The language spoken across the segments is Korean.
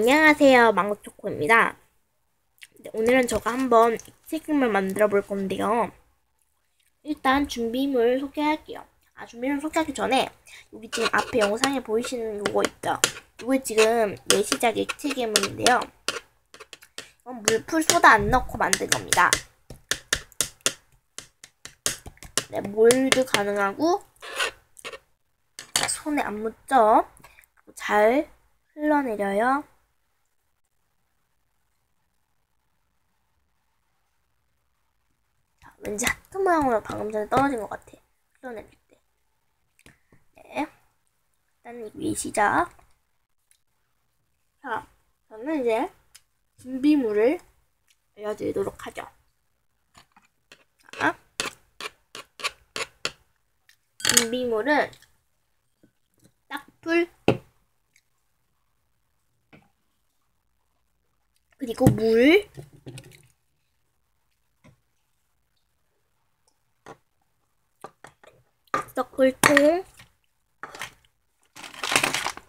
안녕하세요 망고초코입니다. 네, 오늘은 제가 한번 튀김을 만들어 볼 건데요. 일단 준비물 소개할게요. 아 준비물 소개하기 전에 여기 지금 앞에 영상에 보이시는 요거 있죠? 이거 지금 예시작 액튀김물인데요. 이건 물풀 소다 안 넣고 만든 겁니다. 네, 몰드 가능하고 손에 안 묻죠? 잘 흘러내려요 왠지 하트 모양으로 방금 전에 떨어진 것 같아. 흘러내릴 때. 네. 일단 이 위에 시작. 자, 저는 이제 준비물을 알려드리도록 하죠. 자, 준비물은 딱풀 그리고 물 섞을통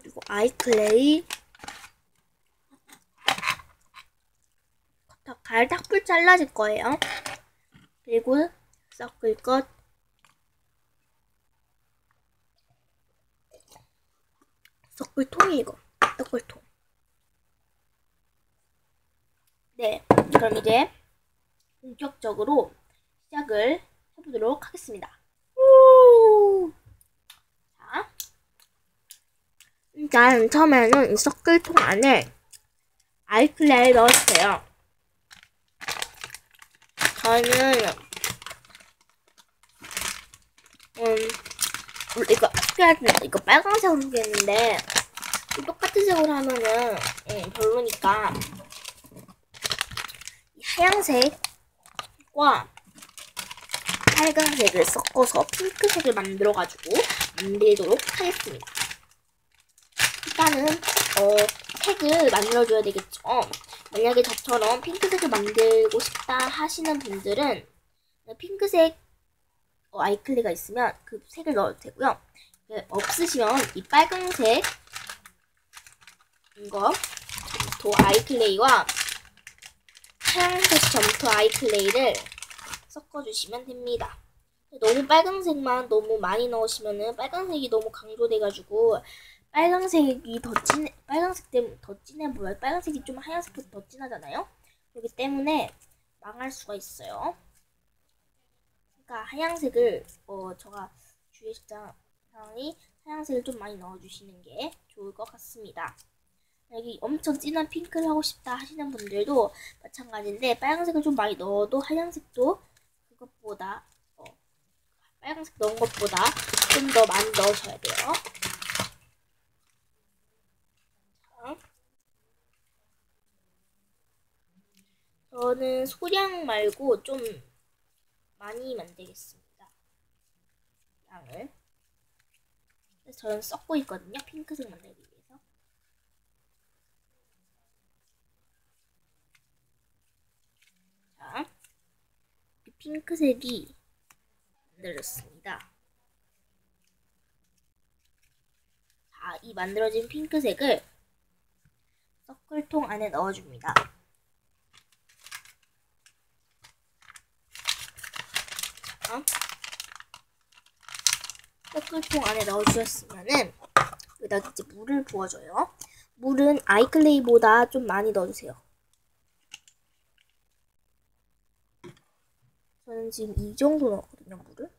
그리고 아이클레이 갈 닭불 잘라질 거예요. 그리고 섞을 것 섞을 통이 이거 섞을 통. 네, 그럼 이제 본격적으로 시작을 해보도록 하겠습니다. 자, 일단 처음에는 이 섞을통 안에 아이클레이 넣어주세요. 저는 음 이거 소개할 때 이거 빨간색으로 소개했는데 똑같은 색으로 하면은 음, 별로니까 이 하얀색과 빨간색을 섞어서 핑크색을 만들어가지고 만들도록 하겠습니다. 일단은 어, 색을 만들어줘야 되겠죠. 만약에 저처럼 핑크색을 만들고 싶다 하시는 분들은 핑크색 어, 아이클리가 있으면 그 색을 넣어도 되고요. 네, 없으시면 이 빨간색 이거 점토 아이클레이와 하얀색 점토 아이클레이를 섞어주시면 됩니다. 너무 빨간색만 너무 많이 넣으시면은 빨간색이 너무 강조돼가지고 빨간색이 더 진, 빨간색 때문에 더 진해 보여요. 빨간색이 좀 하얀색보다 더 진하잖아요. 그렇기 때문에 망할 수가 있어요. 그러니까 하얀색을 어 제가 주의 식장이 하얀색을 좀 많이 넣어주시는 게 좋을 것 같습니다. 여기 엄청 진한 핑크를 하고 싶다 하시는 분들도 마찬가지인데 빨간색을 좀 많이 넣어도 하얀색도 그것보다 어, 빨간색 넣은 것보다 좀 더 많이 넣으셔야 돼요. 자. 저는 소량 말고 좀 많이 만들겠습니다. 양을. 저는 섞고 있거든요. 핑크색 만들기 위해서. 자, 이 핑크색이 만들어졌습니다. 자, 이 만들어진 핑크색을 섞을통 안에 넣어줍니다. 섞을통 안에 넣어주셨으면은 여기다 이제 물을 부어줘요. 물은 아이클레이보다 좀 많이 넣어주세요. 저는 지금 이 정도 넣었거든요, 물을.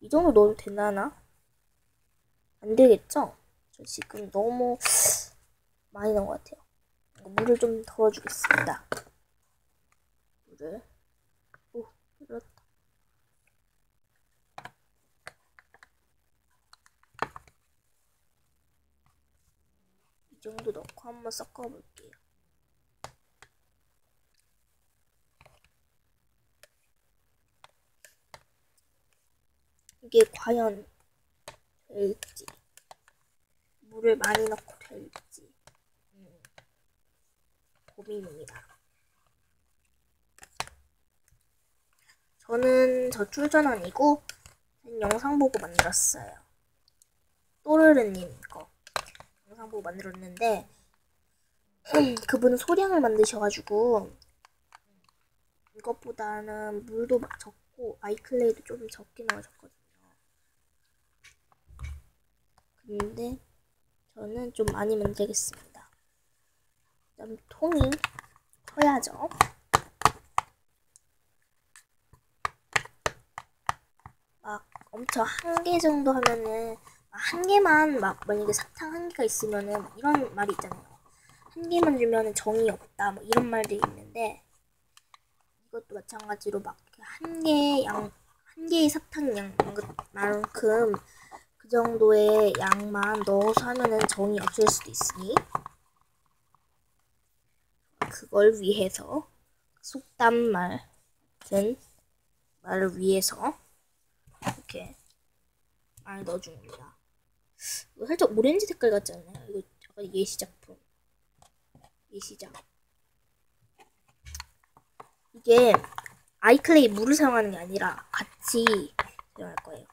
이 정도 넣어도 되나? 안 되겠죠? 저 지금 너무 많이 넣은 것 같아요. 물을 좀 덜어주겠습니다. 물을. 오, 이렇다. 이 정도 넣고 한번 섞어볼게요. 이게 과연 될지 물을 많이 넣고 될지 음, 고민입니다. 저는 저출전 아니고 영상 보고 만들었어요. 또르르님 거 영상 보고 만들었는데 그분은 소량을 만드셔가지고 이것보다는 물도 막 적고 아이클레이도 좀 적게 넣어줬거든요. 근데 저는 좀 많이 만들겠습니다. 그다음 통이 커야죠. 막 엄청 한 개 정도 하면은 한 개만 막 만약에 사탕 한 개가 있으면은 이런 말이 있잖아요. 한 개만 주면은 정이 없다 뭐 이런 말들이 있는데 이것도 마찬가지로 막 한 개 양 한 개의 사탕 양만큼 그 정도의 양만 넣어서 하면은 정이 없을 수도 있으니 그걸 위해서 속담 말은 말을 위해서 이렇게 많이 넣어줍니다. 살짝 오렌지 색깔 같지 않나요? 이거 약간 예시작품. 예시작. 이게 아이클레이 물을 사용하는 게 아니라 같이 사용할 거예요.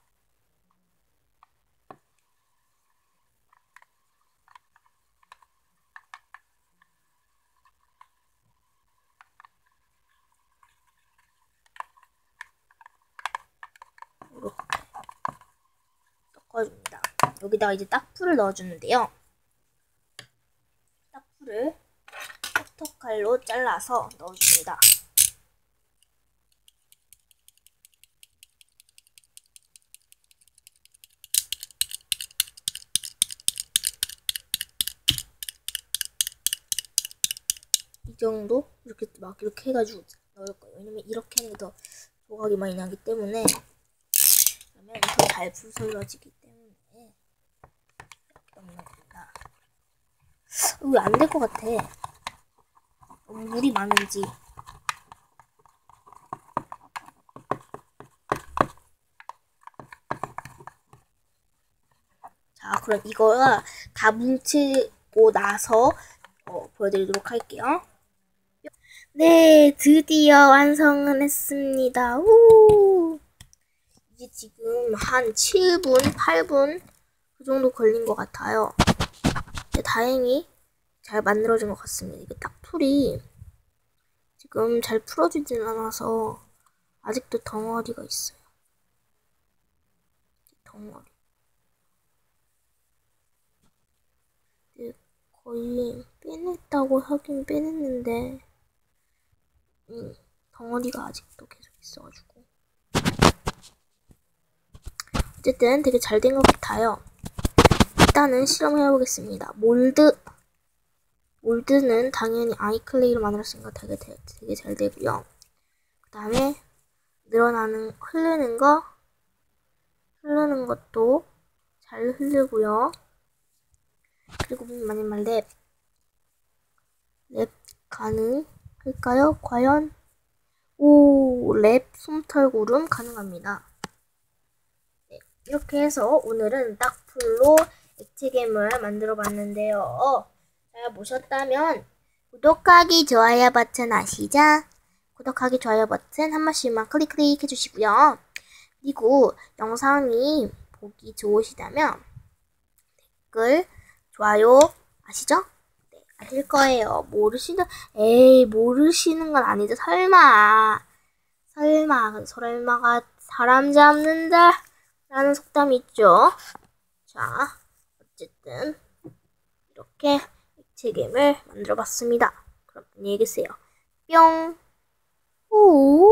이렇게 섞어줍니다. 여기다가 이제 딱풀을 넣어주는데요. 딱풀을 톡톡칼로 잘라서 넣어줍니다. 이 정도 이렇게 막 이렇게 해가지고 넣을 거예요. 왜냐면 이렇게 하는 게 더 조각이 많이 나기 때문에 그러면 더 잘 부서져지기 때문에 이렇게 넣는 겁니다. 왜안될 것 같아? 물이 많은지. 자, 그럼 이거가 다 뭉치고 나서 어, 보여드리도록 할게요. 네, 드디어 완성을 했습니다. 우! 이게 지금 한 7분, 8분 그 정도 걸린 것 같아요. 다행히 잘 만들어진 것 같습니다. 이게 딱 풀이 지금 잘 풀어지진 않아서 아직도 덩어리가 있어요. 덩어리. 거의 빼냈다고 하긴 빼냈는데 음, 덩어리가 아직도 계속 있어가지고 어쨌든 되게 잘 된 것 같아요. 일단은 실험해보겠습니다. 몰드 몰드는 당연히 아이클레이로 만들었으니까 되게 되게 잘 되고요. 그 다음에 늘어나는 흐르는 거 흐르는 것도 잘 흐르고요. 그리고 마지막 랩. 랩 가능할까요? 과연? 오, 랩 솜털구름 가능합니다. 네, 이렇게 해서 오늘은 딱풀로 액체괴물 만들어 봤는데요. 잘 보셨다면 구독하기, 좋아요 버튼 아시죠? 구독하기, 좋아요 버튼 한 번씩만 클릭 클릭 해주시고요. 그리고 영상이 보기 좋으시다면 댓글 좋아요 아시죠? 네, 아실 거예요. 모르시는 에이 모르시는 건 아니죠. 설마 설마 설마가 사람 잡는다 라는 속담이 있죠. 자 어쨌든 이렇게 액체겜을 만들어 봤습니다. 그럼 안녕히 계세요. 뿅 오.